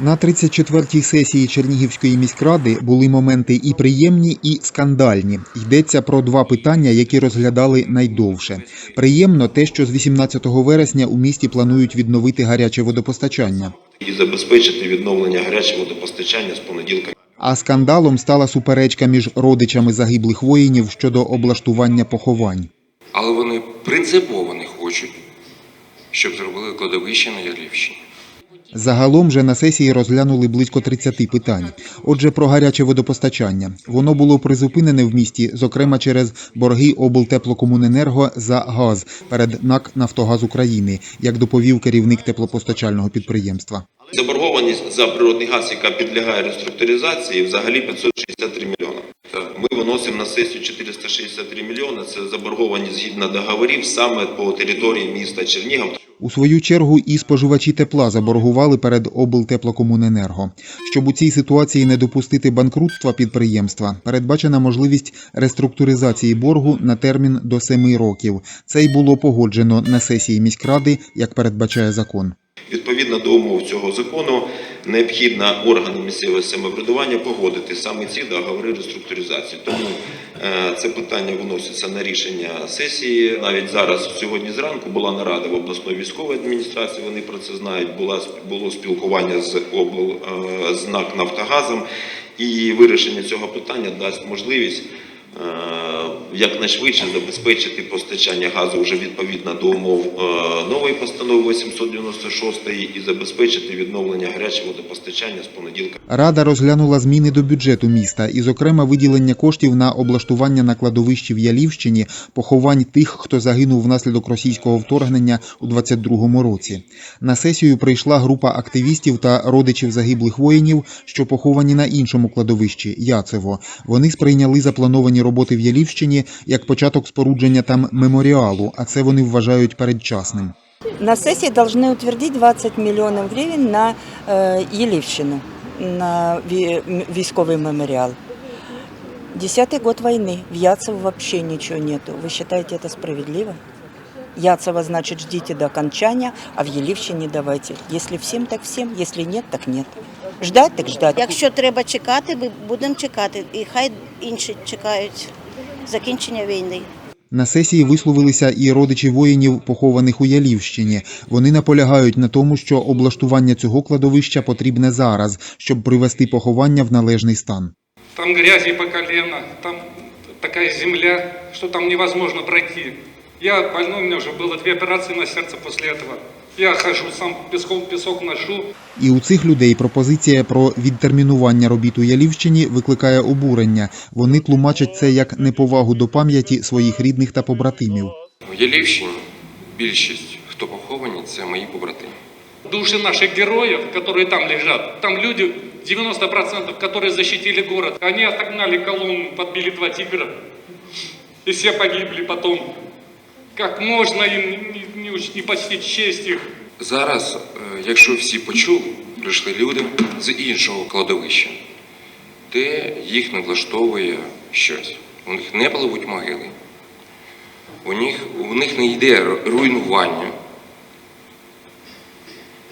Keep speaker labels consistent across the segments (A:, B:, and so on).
A: На 34-й сесії Чернігівської міськради були моменти і приємні, і скандальні. Йдеться про два питання, які розглядали найдовше. Приємно те, що з 18 вересня у місті планують відновити гаряче водопостачання.
B: і забезпечити відновлення гарячого водопостачання з понеділка.
A: А скандалом стала суперечка між родичами загиблих воїнів щодо облаштування поховань.
C: Але вони принципово не хочуть, щоб зробили кладовище на Ярлівщині.
A: Загалом же на сесії розглянули близько 30 питань. Отже, про гаряче водопостачання. Воно було призупинене в місті, зокрема через борги облтеплокомуненерго за газ перед НАК «Нафтогаз України, як доповів керівник теплопостачального підприємства.
B: Заборгованість за природний газ, яка підлягає реструктуризації, взагалі 563 мільйона. Ми виносимо на сесію 463 мільйони. Це заборгованість згідно договорів саме по території міста Чернігів.
A: У свою чергу і споживачі тепла заборгували перед облтеплокомуненерго. Щоб у цій ситуації не допустити банкрутства підприємства, передбачена можливість реструктуризації боргу на термін до семи років. Це й було погоджено на сесії міськради, як передбачає закон.
B: Відповідно до умов цього закону, необхідно органам місцевого самоврядування погодити саме ці договори реструктуризації. Тому е, це питання виноситься на рішення сесії. Навіть зараз, сьогодні зранку, була нарада в обласної військової адміністрації. Вони про це знають. Була було спілкування з обл е, з НАК Нафтогазом, і вирішення цього питання дасть можливість. Е, Якнайшвидше забезпечити постачання газу вже відповідно до умов е, нової постанови 896 і забезпечити відновлення гарячого водопостачання з понеділка.
A: Рада розглянула зміни до бюджету міста і, зокрема, виділення коштів на облаштування на кладовищі в Ялівщині поховань тих, хто загинув внаслідок російського вторгнення у 22-му році. На сесію прийшла група активістів та родичів загиблих воїнів, що поховані на іншому кладовищі Яцево. Вони сприйняли заплановані роботи в Ялівщині як початок спорудження там меморіалу, а це вони вважають передчасним.
D: На сессии должны утвердить 20 миллионов гривен на э, Елівщину, на ві- м- військовий меморіал. Десятый год войны. В Яцево вообще ничего нету. Вы считаете это справедливо? Яцево, значит, ждите до окончания, а в Елівщині давайте. Если всем, так всем. Если нет, так нет. Ждать, так ждать.
E: Якщо треба чекати, ми будемо чекати. І хай інші чекають закінчення війни.
A: На сесії висловилися і родичі воїнів, похованих у Ялівщині. Вони наполягають на тому, що облаштування цього кладовища потрібне зараз, щоб привести поховання в належний стан.
F: Там грязи по колено, там такая земля, что там невозможно пройти. Я больной, у меня уже было две операции на сердце после этого. Я хожу, сам песком песок ношу.
A: І у цих людей пропозиція про відтермінування робіт у Ялівщині викликає обурення. Вони тлумачать це як неповагу до пам'яті своїх рідних та побратимів.
C: У Ялівщині більшість, хто поховані, це мої побратими.
F: Души наших героев, которые там лежат, там люди, 90%, которые защитили город, они отогнали колонну, подбили два тигра, и все погибли потом. Как можно им уч- не почтить честь их?
C: Зараз, е, якщо всі почули, прийшли люди з іншого кладовища, де їх не влаштовує щось. У них не пливуть могили, у них, у них не йде руйнування,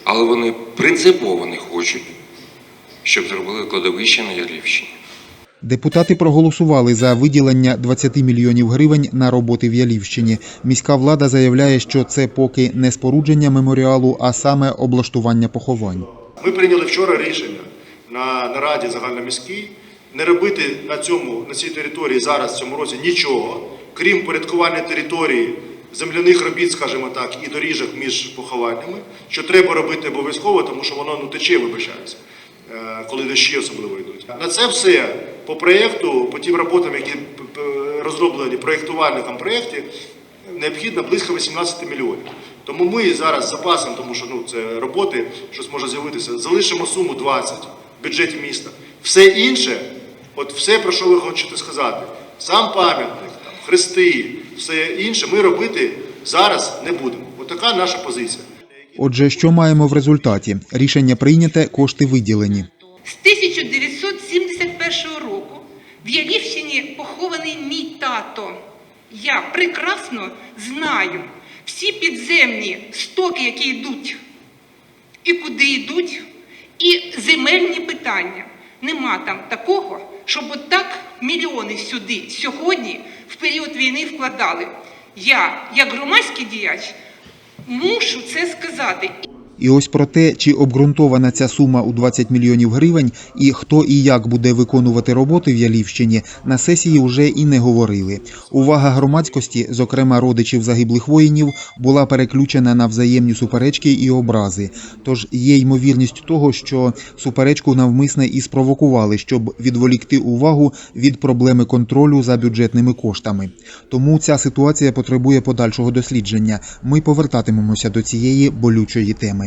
C: але вони принципово не хочуть, щоб зробили кладовище на Ялівщині.
A: Депутати проголосували за виділення 20 мільйонів гривень на роботи в Ялівщині. Міська влада заявляє, що це поки не спорудження меморіалу, а саме облаштування поховань.
G: Ми прийняли вчора рішення на нараді загальноміській не робити на цьому на цій території зараз в цьому році нічого, крім порядкування території земляних робіт, скажімо так, і доріжок між похованнями, що треба робити обов'язково, тому що воно ну тече, вибачаюся, е, коли дощі особливо йдуть. На це все по проєкту, по тим роботам, які п- розроблені проєктувальником проєкті, необхідно близько 18 мільйонів. Тому ми зараз з запасом, тому що ну це роботи, щось може з'явитися, залишимо суму 20 в бюджеті міста. Все інше, от все, про що ви хочете сказати, сам пам'ятник, там, хрести, все інше, ми робити зараз не будемо. От така наша позиція.
A: Отже, що маємо в результаті? Рішення прийняте, кошти виділені.
H: З 1971 року в Ялівщині похований мій тато. Я прекрасно знаю всі підземні стоки, які йдуть і куди йдуть, І земельні питання. Нема там такого, щоб от так мільйони сюди сьогодні в період війни вкладали. Я, як громадський діяч, мушу це сказати.
A: І ось про те, чи обґрунтована ця сума у 20 мільйонів гривень, і хто і як буде виконувати роботи в Ялівщині, на сесії вже і не говорили. Увага громадськості, зокрема родичів загиблих воїнів, була переключена на взаємні суперечки і образи. Тож є ймовірність того, що суперечку навмисне і спровокували, щоб відволікти увагу від проблеми контролю за бюджетними коштами. Тому ця ситуація потребує подальшого дослідження. Ми повертатимемося до цієї болючої теми.